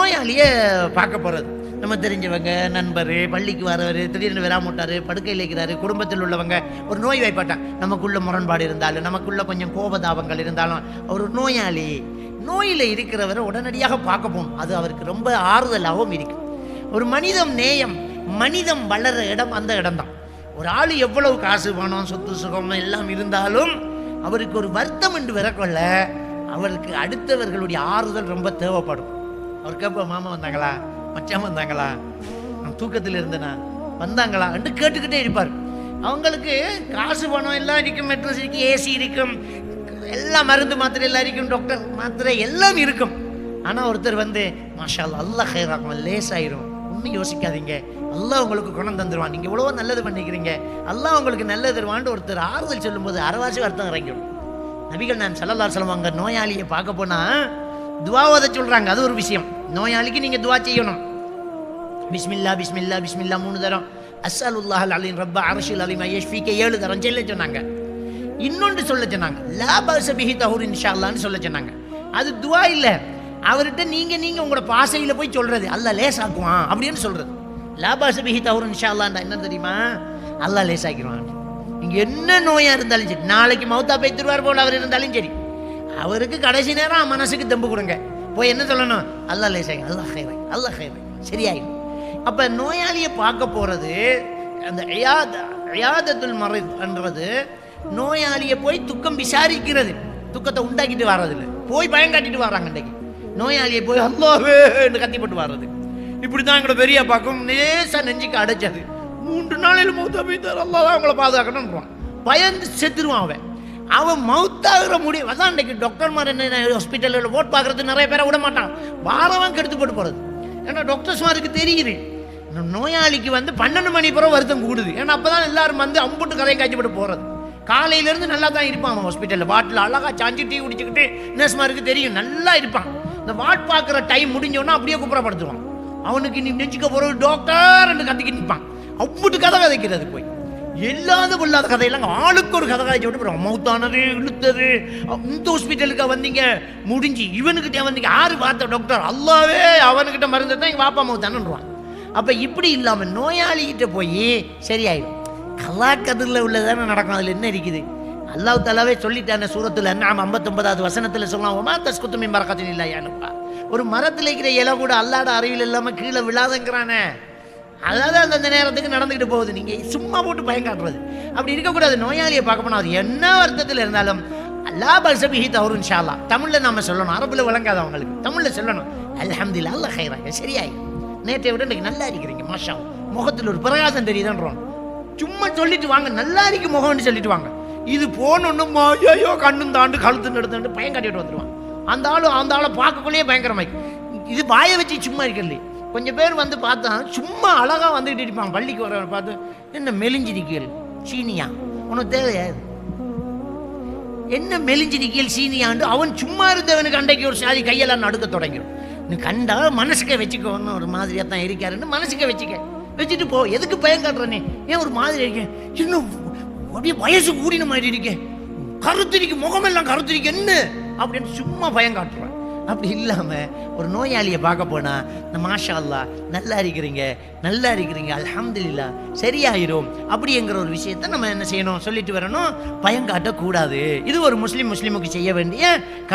நோயாளியை பார்க்க போகிறது நம்ம தெரிஞ்சவங்க நண்பர் பள்ளிக்கு வரவர் திடீர்னு விராமட்டார் படுக்கையில் இருக்கிறாரு குடும்பத்தில் உள்ளவங்க ஒரு நோய் வாய்ப்பாட்டான் நமக்குள்ள முரண்பாடு இருந்தாலும் நமக்குள்ள கொஞ்சம் கோபதாபங்கள் இருந்தாலும் ஒரு நோயாளி. நோயில் இருக்கிறவரை உடனடியாக பார்க்க போகணும். அது அவருக்கு ரொம்ப ஆறுதலாகவும் இருக்கும் ஒரு மனிதம் நேயம் மனிதம் வளர இடம் அந்த இடம்தான். ஒரு ஆள் எவ்வளவு காசு பணம் சொத்து சுகம் எல்லாம் இருந்தாலும் அவருக்கு ஒரு வருத்தம் என்று வரக்கொள்ள அவருக்கு அடுத்தவர்களுடைய ஆறுதல் ரொம்ப தேவைப்படும். அவர் கேட்ப மாமா வந்தாங்களா? மச்சான் வந்தாங்களா? நான் தூக்கத்தில் இருந்தேனா? வந்தாங்களா? என்று கேட்டுக்கிட்டே இருப்பார். அவங்களுக்கு காசு பணம் எல்லாம் இருக்கும் மெட்ரஸ் இருக்கு ஏசி இருக்கும். எல்லா மருந்து மாத்திரை எல்லாம் இருக்கும் டாக்டர் மாத்திரை எல்லாம் இருக்கும். ஆனால் ஒருத்தர் வந்து மாஷால் அல்லா அல்லாஹ் லேசாயிரும். ஒன்றும் யோசிக்காதீங்க. அல்லாஹ் உங்களுக்கு குணம் தந்துடுவான் நீங்கள் இவ்வளோ நல்லது பண்ணிக்கிறீங்க. அல்லாஹ் உங்களுக்கு நல்லது தருவான்னு ஒருத்தர் ஆறுதல் சொல்லும்போது அறவாசி வருத்தம் இறங்கிடும். நபிகள் நான் சல்லல்லாஹு அலைஹி நோயாளியை பார்க்க போனால் துவா ஓத சொல்றாங்க அது ஒரு விஷயம். நோயாளிக்கு நீங்க துவா செய்யணும். பிஸ்மில்லா பிஸ்மில்லா பிஸ்மில்லா மூணு தரம். அஸ்ஸலுல்லாஹ் அலின் ரப்ப அரஷில் அலிமா யஷ்ஃபிக்க ஏழு தரம் சொல்ல சொன்னாங்க. இன்னொன்று சொல்ல சொன்னாங்க. லாபாச பிஹி தஹூர் இன்ஷா அல்லான்னு சொல்ல சொன்னாங்க. அது துவா இல்லை. அவர்கிட்ட நீங்க நீங்க உங்களோட பாசையில போய் சொல்றது. அல்ல லேசாக்குவான் அப்படின்னு சொல்றது. லாபாச பிஹி தஹூர் இன்ஷா என்ன தெரியுமா? அல்லாஹ் லேசாக்கிடுவான். நீங்கள் என்ன நோயாக இருந்தாலும் சரி நாளைக்கு மௌத்தா பேத்துருவார் போல அவர் இருந்தாலும் சரி. அவருக்கு கடைசி நேரம் மனசுக்கு தெம்பு கொடுங்க. போய் என்ன சொல்லணும்? அல்லாஹ் லேசாங்க அல்லா ஹைவை அல்லா ஹைவை சரியாயிடும். அப்போ நோயாளியை பார்க்க போகிறது அந்த இயாத இயாதத்துல் மறைன்றது நோயாளியை போய் துக்கம் விசாரிக்கிறது. துக்கத்தை உண்டாக்கிட்டு வர்றதில்ல. போய் பயம் காட்டிட்டு வர்றாங்க இன்றைக்கு. நோயாளியை போய் அல்லாவே கத்தி போட்டு வர்றது. இப்படி தான் எங்களோட பெரிய பார்க்கும் லேசாக நெஞ்சுக்கு அடைச்சது மூன்று நாளையில் மௌத்தா போய்த்தார் அல்லா தான் அவங்கள பாதுகாக்கணும்ன்றான். பயந்து செத்துருவான் அவன். அவன் மவுத்தாகிற முடியும் அதான் இன்றைக்கு டாக்டர்மார் என்ன ஹாஸ்பிட்டலில் ஓட் பார்க்கறது நிறைய பேரை விட மாட்டான். வாரவன் கெடுத்து போட்டு போகிறது ஏன்னா டாக்டர்ஸ்மாருக்கு தெரியுது. நோயாளிக்கு வந்து பன்னெண்டு மணி பிறகு வருத்தம் கூடுது. ஏன்னா அப்போ தான் எல்லாரும் வந்து அம்புட்டு கதையும் காய்ச்சிப்பட்டு போகிறது காலையிலேருந்து நல்லா தான் இருப்பான் அவன் ஹாஸ்பிட்டலில் வாட்டில் அழகாக சாஞ்சி டீ குடிச்சிக்கிட்டு நர்ஸ்மாருக்கு தெரியும். நல்லா இருப்பான். இந்த வாட் பார்க்குற டைம் முடிஞ்சோன்னா அப்படியே குப்புறப்படுத்துவான். அவனுக்கு நீ நெஞ்சுக்க போகிற டாக்டர் கத்திக்கிட்டு நிற்பான். அம்புட்டு கதை கதைக்கிறது போய். எல்லாத பொல்லாத கதையெல்லாம் ஆளுக்கு ஒரு கதை காய்ச்சி விட்டு போகிறோம் மௌத்தானது இழுத்தது. இந்த ஹாஸ்பிட்டலுக்கு வந்தீங்க. முடிஞ்சு இவனுக்கிட்ட வந்தீங்க. யாரு பார்த்த டாக்டர் அல்லாவே அவனுக்கிட்ட மருந்து தான் எங்கள் பாப்பா மௌத்தானுருவான் அப்போ இப்படி இல்லாமல் நோயாளிகிட்ட போய் சரியாயிடும். கலாக்கதிரில் உள்ளதானே நடக்கும். அதில் என்ன இருக்குது? அல்லாஹ் தாலாவே சொல்லிட்டான சூரத்தில் என்ன ஐம்பத்தொன்பதாவது வசனத்தில் சொல்லலாம். ஒமா தஸ்குத்துமி மரக்கத்தின் இல்லை யானுப்பா ஒரு மரத்தில் இருக்கிற இலை கூட அல்லாட அறிவில் இல்லாமல் கீழே விழாதங்கிறானே. அதாவது அந்தந்த நேரத்துக்கு நடந்துக்கிட்டு போகுது. நீங்கள் சும்மா போட்டு பயம் காட்டுறது. அப்படி இருக்கக்கூடாது. நோயாளியை பார்க்க போனால் அது என்ன வருத்தத்தில் இருந்தாலும் அல்லா பல்சபிஹி தவறும் ஷாலா தமிழில் நம்ம சொல்லணும். அரபில் விளங்காது அவங்களுக்கு. தமிழில் சொல்லணும். அல்ஹம்துலில்லாஹ் அல்ல ஹைராங்க சரியாயி. நேற்றை விட இன்றைக்கு நல்லா இருக்கிறீங்க. மாஷா முகத்தில் ஒரு பிரகாசம் தெரியுதுன்றோம். சும்மா சொல்லிட்டு வாங்க. நல்லா இருக்கு முகம்னு சொல்லிட்டு வாங்க. இது போனொன்னும் ஐயோ கண்ணும் தாண்டு கழுத்து நடத்துட்டு பயம் காட்டிட்டு வந்துடுவான் அந்த ஆளும் அந்த ஆளை பார்க்கக்குள்ளேயே பயங்கரமாய். இது வாயை வச்சு சும்மா இருக்கிறது கொஞ்சம் பேர் வந்து பார்த்தா சும்மா அழகாக வந்துக்கிட்டு இருப்பாங்க பள்ளிக்கு வர பார்த்து என்ன மெலிஞ்சிருக்கீள் சீனியா? உனக்கு தேவையா என்ன மெலிஞ்சிருக்கீள் சீனியாண்டு அவன் சும்மா இருந்தவனுக்கு அன்றைக்கு ஒரு சாதி கையெல்லாம் நடுக்க தொடங்கிடும். நீ கண்டா மனசுக்க வச்சுக்கோன்னு ஒரு மாதிரியாக தான் இருக்காருன்னு மனசுக்க வச்சுக்க. வச்சுட்டு போ. எதுக்கு பயம் காட்டுறனே ஏன் ஒரு மாதிரி இருக்கேன் இன்னும் அப்படியே வயசு கூடின மாதிரி இருக்கேன் கருத்திரிக்கு முகமெல்லாம் கருத்திரிக்கு என்ன? அப்படின்னு சும்மா பயம் காட்டுறேன். அப்படி இல்லாம ஒரு நோயாளியை பார்க்க போனா இந்த மாஷா அல்லாஹ் நல்லா இருக்கிறீங்க நல்லா இருக்கிறீங்க அலமதுல்லா சரியாயிரும். அப்படிங்கிற ஒரு விஷயத்தை நம்ம என்ன செய்யணும்? சொல்லிட்டு வரணும். பயம் காட்டக்கூடாது. இது ஒரு முஸ்லீம் முஸ்லீமுக்கு செய்ய வேண்டிய